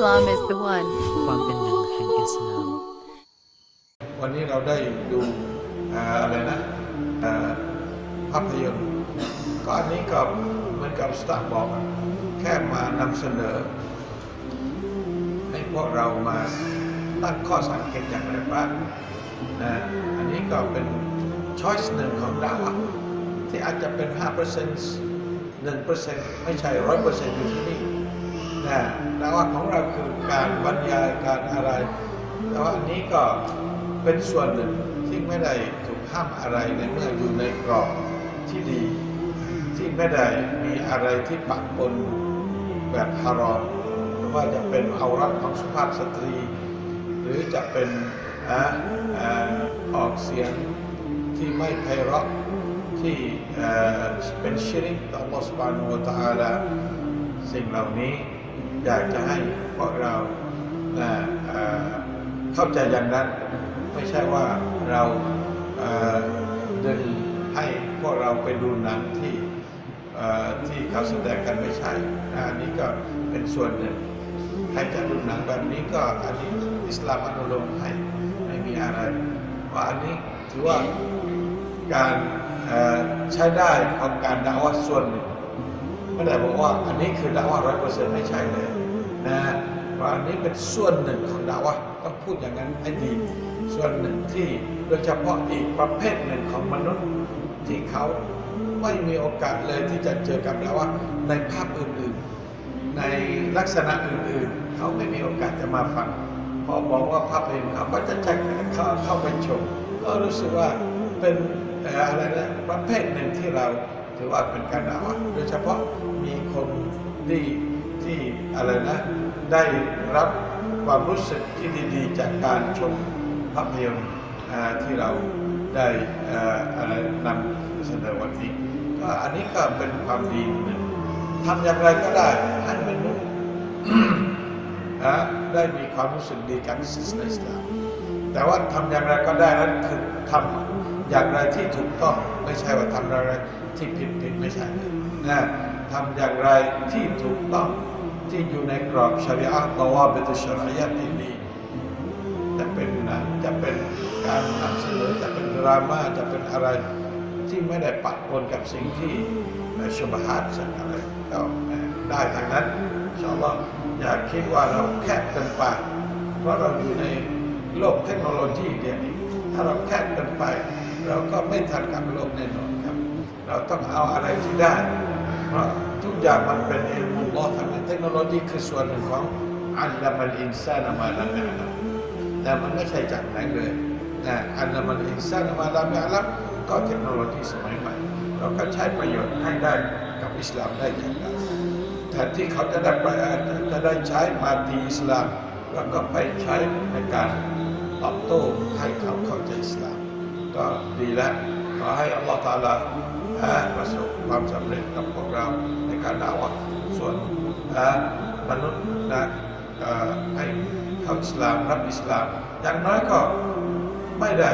Islam is the one. ความเป็นหนึ่งแห่งอิสลาม วันนี้เราได้ดูอะไรนะภาพยนตร์ก็อันนี้ก็เหมือนกับสตาร์บอก แค่มานำเสนอ ให้พวกเรามาตั้งข้อสังเกตอย่างไรบ้างนะอันนี้ก็เป็นช้อยส์หนึ่งของดาวที่อาจจะเป็น 5% 1%ไม่ใช่ 100%อยู่ที่นี่ นะดาวะห์ของเราคือการบรรยายการอะไร แต่ว่าอันนี้ก็เป็นส่วนหนึ่งที่ไม่ได้ถูกห้ามอะไรในเมื่ออยู่ในกรอบที่ดี ที่ไม่ได้มีอะไรที่ปะปนแบบฮารอมหรือว่าจะเป็นเอารักของสุภาพสตรี หรือจะเป็นอ่าอ่าอกเสียงที่ไม่ไพเราะที่เอ่อเป็นชิริกต่อ Allah Subhanahu wa Taala สิ่งเหล่านี้ อยากจะให้พวกเราเข้าใจอย่างนั้น ไม่ใช่ว่าเราดึงให้พวกเราไปดูหนังที่ที่เขาแสดงกันไม่ใช่อันนี้ก็เป็นส่วนหนึ่งใครจะดูหนังแบบนี้ก็อันนี้อิสลามอนุโลมให้ไม่มีอะไรว่าอันนี้ถือว่าการใช้ได้ของการดาว่าส่วนหนึ่ง ไม่ได้บอกว่าอันนี้คือดาว่าร้อยเปอร์เซ็นต์ไม่ใช่เลยนะฮะว่าอันนี้เป็นส่วนหนึ่งของดาว่าต้องพูดอย่างนั้นให้ดี ส่วนหนึ่งที่โดยเฉพาะอีกประเภทหนึ่งของมนุษย์ที่เขาไม่มีโอกาสเลยที่จะเจอกับดาว่าในภาพอื่นๆ ในลักษณะอื่นๆ เขาไม่มีโอกาสจะมาฟังพอบอกว่าภาพเห็นเขาก็จะใจเข้าเข้าไปชมก็รู้สึกว่าเป็นเอ่ออะไรนะประเภทหนึ่งที่เรา ถือว่าเป็นการด่าว่าโดยเฉพาะมีคนดีที่อะไรนะ ได้รับความรู้สึกที่ดีๆ จากการชมภาพยนตร์ที่เราได้อะไรนำเสนอวันนี้ก็อันนี้ก็เป็นความดีหนึ่งทำอย่างไรก็ได้ให้มนุษย์นะได้มีความรู้สึกดีกับศาสนาอิสลามแต่ว่าทำอย่างไรก็ได้นั้นคือทำอย่างไรที่ถูกต้องไม่ใช่ว่าทำอะไร ที่ผิดผิดไม่ใช่นะทำอย่างไรที่ถูกต้องที่อยู่ในกรอบชริอะตวาบิตุชริยะที่ดีจะเป็นนังจะเป็นการนำเสนอจะเป็นดราม่าจะเป็นอะไรที่ไม่ได้ปะปนกับสิ่งที่ชบฮาตสักอะไรก็ได้ทางนั้นอินชาอัลลอฮ์อย่าคิดว่าเราแคบเกินไป เพราะเราอยู่ในโลกเทคโนโลยีเดียวนี้ ถ้าเราแคบเกินไป เราก็ไม่ทันกับโลกแน่นอนครับ เราต้องเอาอะไรที่ได้ เพราะทุกอย่างมันเป็นอิมุลลอฮ์ทั้งนั้นเทคโนโลยีคือส่วนหนึ่งของอัลลอฮ์มันอินซานมาลามยะลัมแต่มันไม่ใช่จากไหนเลยนะอัลลอฮ์มันอินซานมาลามยะลัมก็เทคโนโลยีสมัยใหม่ เราก็ใช้ประโยชน์ให้ได้กับอิสลามได้อย่างไรแทนที่เขาจะได้ไปจะได้ใช้มาตีอิสลามแล้วก็ไปใช้ในการตอบโต้ให้เขาเข้าใจอิสลามก็ดีแล้ว ขอให้อัลลอฮฺตาลาประสบความสำเร็จกับพวกเราในการดาวะส่วนมนุษย์นะให้เข้าอิสลามรับอิสลาม อย่างน้อยก็ไม่ได้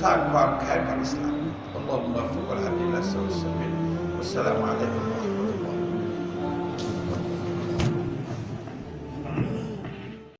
สร้างความแค้นกับอิสลามอัลลอฮฺมุวะฟิกอัลฮัดีละสุลสบิลวัสสลามุอะลัยกุมวะเราะห์มะตุลลอฮ